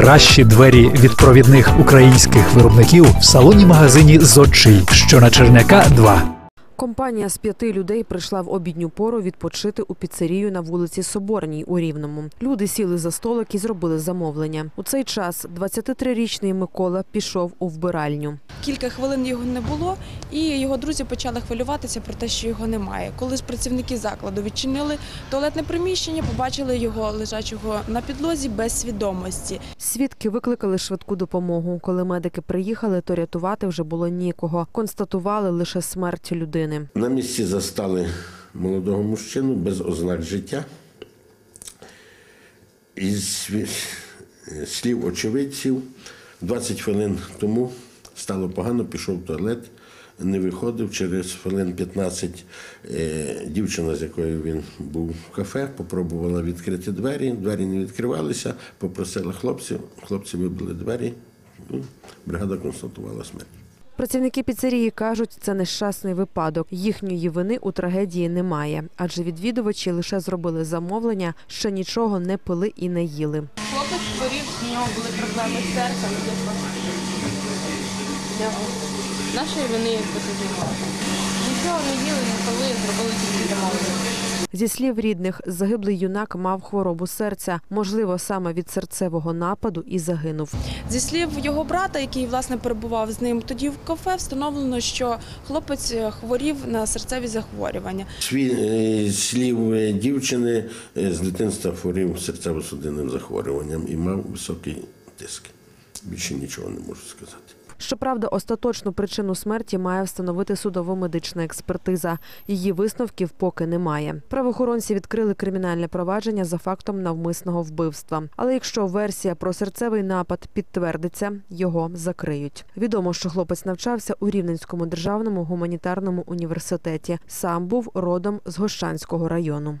Кращі двері від провідних українських виробників в салоні магазині Зодчий, що на Черняка 2. Компанія з п'яти людей прийшла в обідню пору відпочити у піцерію на вулиці Соборній у Рівному. Люди сіли за столик і зробили замовлення. У цей час 23-річний Микола пішов у вбиральню. Кілька хвилин його не було, і його друзі почали хвилюватися про те, що його немає. Коли ж працівники закладу відчинили туалетне приміщення, побачили його лежачого на підлозі без свідомості. Свідки викликали швидку допомогу. Коли медики приїхали, то рятувати вже було нікого. Констатували лише смерть людини. На місці застали молодого мужчину без ознак життя. Із слів очевидців 20 хвилин тому стало погано, пішов в туалет, не виходив. Через хвилин 15 е, дівчина, з якою він був в кафе, попробувала відкрити двері. Двері не відкривалися, попросила хлопців. Хлопці вибили двері. Ну, Бригада констатувала смерть. Працівники піцерії кажуть, це нещасний випадок. Їхньої вини у трагедії немає, адже відвідувачі лише зробили замовлення, ще нічого не пили і не їли. Хлопець хворів, у нього були проблеми з серцем. Нашої вини якби тут немає. Нічого не їли, не пили, зробили тільки замовлення. Зі слів рідних, загиблий юнак мав хворобу серця, можливо, саме від серцевого нападу і загинув. Зі слів його брата, який власне перебував з ним тоді в кафе, встановлено, що хлопець е, хворів на серцеві захворювання. Свій е, слів е, дівчини з дитинства хворів серцево-судинним захворюванням і мав високий тиск. Більше нічого не можу сказати. Щоправда, остаточну причину смерті має встановити судово-медична експертиза. Її висновків поки немає. Правоохоронці відкрили кримінальне провадження за фактом навмисного вбивства. Але якщо версія про серцевий напад підтвердиться, його закриють. Відомо, що хлопець навчався у Рівненському державному гуманітарному університеті. Сам був родом з Гощанського району.